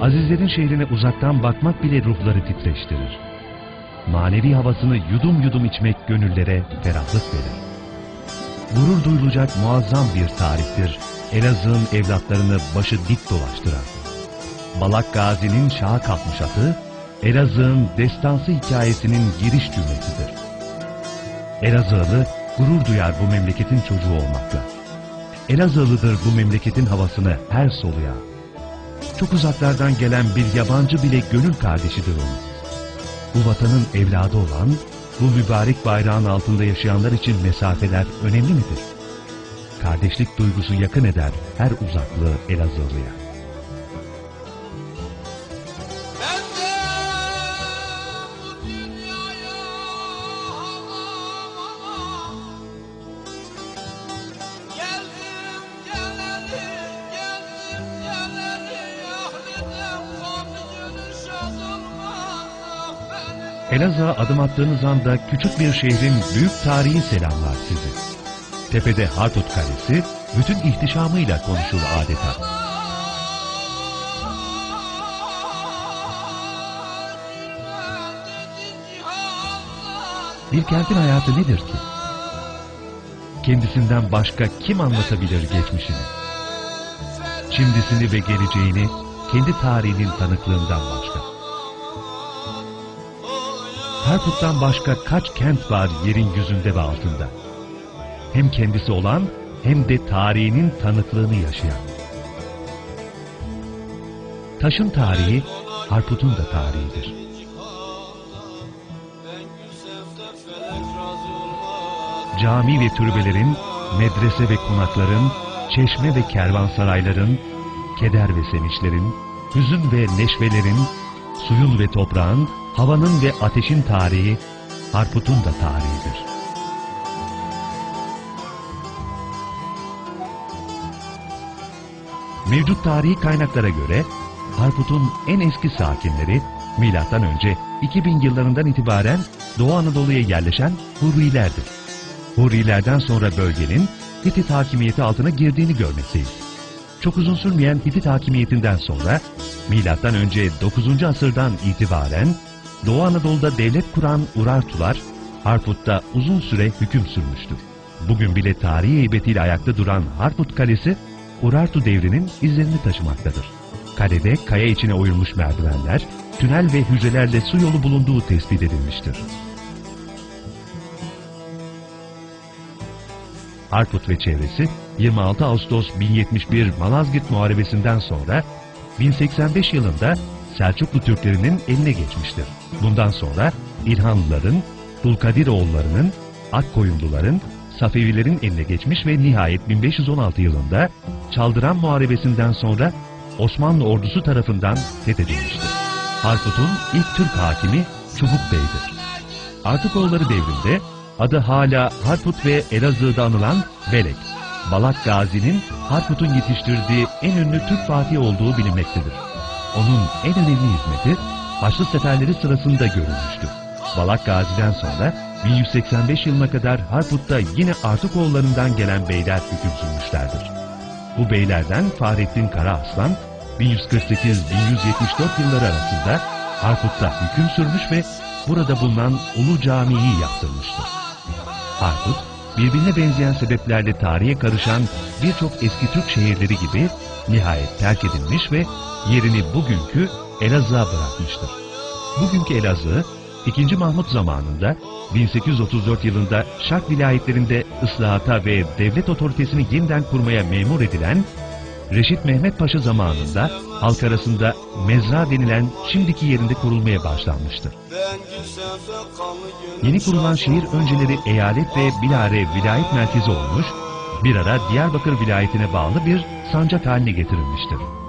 Azizlerin şehrine uzaktan bakmak bile ruhları titreştirir. Manevi havasını yudum yudum içmek gönüllere ferahlık verir. Gurur duyulacak muazzam bir tarihtir. Elazığ'ın evlatlarını başı dik dolaştıran. Balak Gazi'nin şaha kalkmış atı, Elazığ'ın destansı hikayesinin giriş cümlesidir. Elazığlı gurur duyar bu memleketin çocuğu olmakla. Elazığlıdır bu memleketin havasını her soluya. Çok uzaklardan gelen bir yabancı bile gönül kardeşidir onun. Bu vatanın evladı olan, bu mübarek bayrağın altında yaşayanlar için mesafeler önemli midir? Kardeşlik duygusu yakın eder her uzaklığı Elazığlı'ya. Elazığ'a adım attığınız anda küçük bir şehrin büyük tarihi selamlar sizi. Tepede Harput Kalesi bütün ihtişamıyla konuşur adeta. Bir kentin hayatı nedir ki? Kendisinden başka kim anlatabilir geçmişini? Şimdisini ve geleceğini kendi tarihinin tanıklığından başka. Harput'tan başka kaç kent var yerin yüzünde ve altında? Hem kendisi olan hem de tarihinin tanıklığını yaşayan. Taşın tarihi Harput'un da tarihidir. Cami ve türbelerin, medrese ve konakların, çeşme ve kervansarayların, keder ve sevinçlerin, hüzün ve neşvelerin, suyun ve toprağın, havanın ve ateşin tarihi, Harput'un da tarihidir. Mevcut tarihi kaynaklara göre Harput'un en eski sakinleri milattan önce 2000 yıllarından itibaren Doğu Anadolu'ya yerleşen Hurrilerdir. Hurrilerden sonra bölgenin Hitit hakimiyeti altına girdiğini görmekteyiz. Çok uzun sürmeyen Hitit hakimiyetinden sonra önce 9. asırdan itibaren Doğu Anadolu'da devlet kuran Urartular Harput'ta uzun süre hüküm sürmüştür. Bugün bile tarihi heybetiyle ayakta duran Harput Kalesi Urartu devrinin izlerini taşımaktadır. Kalede kaya içine oyulmuş merdivenler, tünel ve hücrelerle su yolu bulunduğu tespit edilmiştir. Harput ve çevresi 26 Ağustos 1071 Malazgirt Muharebesi'nden sonra 1085 yılında Selçuklu Türklerinin eline geçmiştir. Bundan sonra İlhanlıların, Dulkadiroğullarının, Akkoyunluların, Safevilerin eline geçmiş ve nihayet 1516 yılında Çaldıran Muharebesi'nden sonra Osmanlı ordusu tarafından fethedilmiştir. Harput'un ilk Türk hakimi Çubuk Bey'dir. Artukoğulları devrinde adı hala Harput ve Elazığ'da anılan Belek, Balak Gazi'nin Harput'un yetiştirdiği en ünlü Türk Fatih olduğu bilinmektedir. Onun en önemli hizmeti Haçlı seferleri sırasında görülmüştür. Balak Gazi'den sonra 1185 yılına kadar Harput'ta yine Artukoğullarından gelen beyler hüküm sürmüşlerdir. Bu beylerden Fahrettin Karaaslan 1148-1174 yılları arasında Harput'ta hüküm sürmüş ve burada bulunan Ulu Camii'yi yaptırmıştır. Harput, birbirine benzeyen sebeplerle tarihe karışan birçok eski Türk şehirleri gibi nihayet terk edilmiş ve yerini bugünkü Elazığ'a bırakmıştır. Bugünkü Elazığ, 2. Mahmut zamanında 1834 yılında Şark vilayetlerinde ıslahata ve devlet otoritesini yeniden kurmaya memur edilen Reşit Mehmet Paşa zamanında halk arasında mezra denilen şimdiki yerinde kurulmaya başlanmıştır. Yeni kurulan şehir önceleri eyalet ve bilare vilayet merkezi olmuş, bir ara Diyarbakır vilayetine bağlı bir sancak haline getirilmiştir.